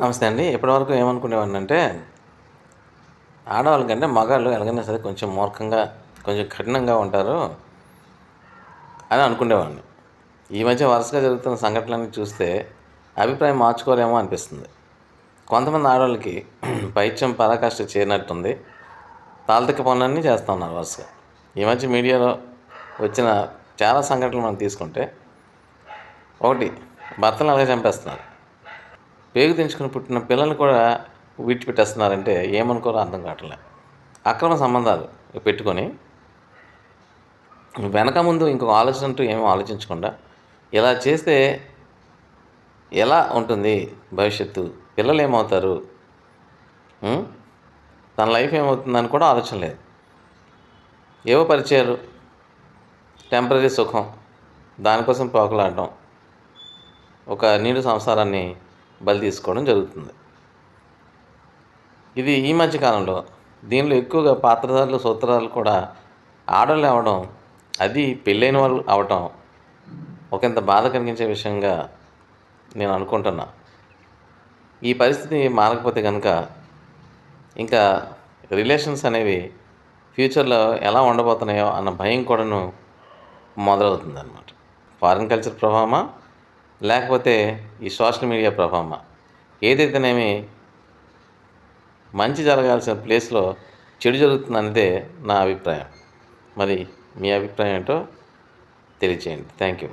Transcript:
నమస్తే అండి. ఇప్పటివరకు ఏమనుకునేవాడిని అంటే ఆడవాళ్ళకంటే మగాళ్ళు ఎలాగైనా సరే కొంచెం మూర్ఖంగా కొంచెం కఠినంగా ఉంటారు అని అనుకునేవాడిని. ఈ మధ్య వరుసగా జరుగుతున్న సంఘటనలన్నీ చూస్తే అభిప్రాయం మార్చుకోలేమో అనిపిస్తుంది. కొంతమంది ఆడవాళ్ళకి పైత్యం పరాకాష్ట చేరినట్టుంది. తాళతిక్క పనులన్నీ చేస్తూ ఉన్నారు వరుసగా. ఈ మధ్య మీడియాలో వచ్చిన చాలా సంఘటనలు మనం తీసుకుంటే ఒకటి భర్తలు అలాగే చంపేస్తున్నారు? పేగు తెంచుకుని పుట్టిన పిల్లల్ని కూడా విడిచిపెట్టేస్తున్నారంటే ఏమనుకోరో అర్థం కావట్లే. అక్రమ సంబంధాలు పెట్టుకొని వెనక ముందు ఇంకొక ఆలోచన అంటూ ఏమీ ఆలోచించకుండా ఇలా చేస్తే ఎలా ఉంటుంది భవిష్యత్తు? పిల్లలు ఏమవుతారు? తన లైఫ్ ఏమవుతుందని కూడా ఆలోచన లేదు. ఏవో పరిచయాలు. టెంపరీ సుఖం. దానికోసం పోకలాడడం ఒక నీడు సంసారాన్ని బలి తీసుకోవడం జరుగుతుంది. ఇది ఈ మధ్యకాలంలో దీనిలో ఎక్కువగా పాత్రధారులు సూత్రాలు కూడా ఆడవాళ్ళు అవ్వడం అది పెళ్ళైన వాళ్ళు అవటం ఒకంత బాధ కలిగించే విషయంగా నేను అనుకుంటున్నా. ఈ పరిస్థితి మారకపోతే కనుక ఇంకా రిలేషన్స్ అనేవి ఫ్యూచర్లో ఎలా ఉండబోతున్నాయో అన్న భయం కూడాను మొదలవుతుంది అనమాట ఫారిన్ కల్చర్ ప్రభావమా లేకపోతే ఈ సోషల్ మీడియా ప్రభావం ఏదైతేనేమి మంచి జరగాల్సిన ప్లేస్లో చెడు జరుగుతుందన్నదే నా అభిప్రాయం. మరి మీ అభిప్రాయం ఏంటో తెలియచేయండి. Thank you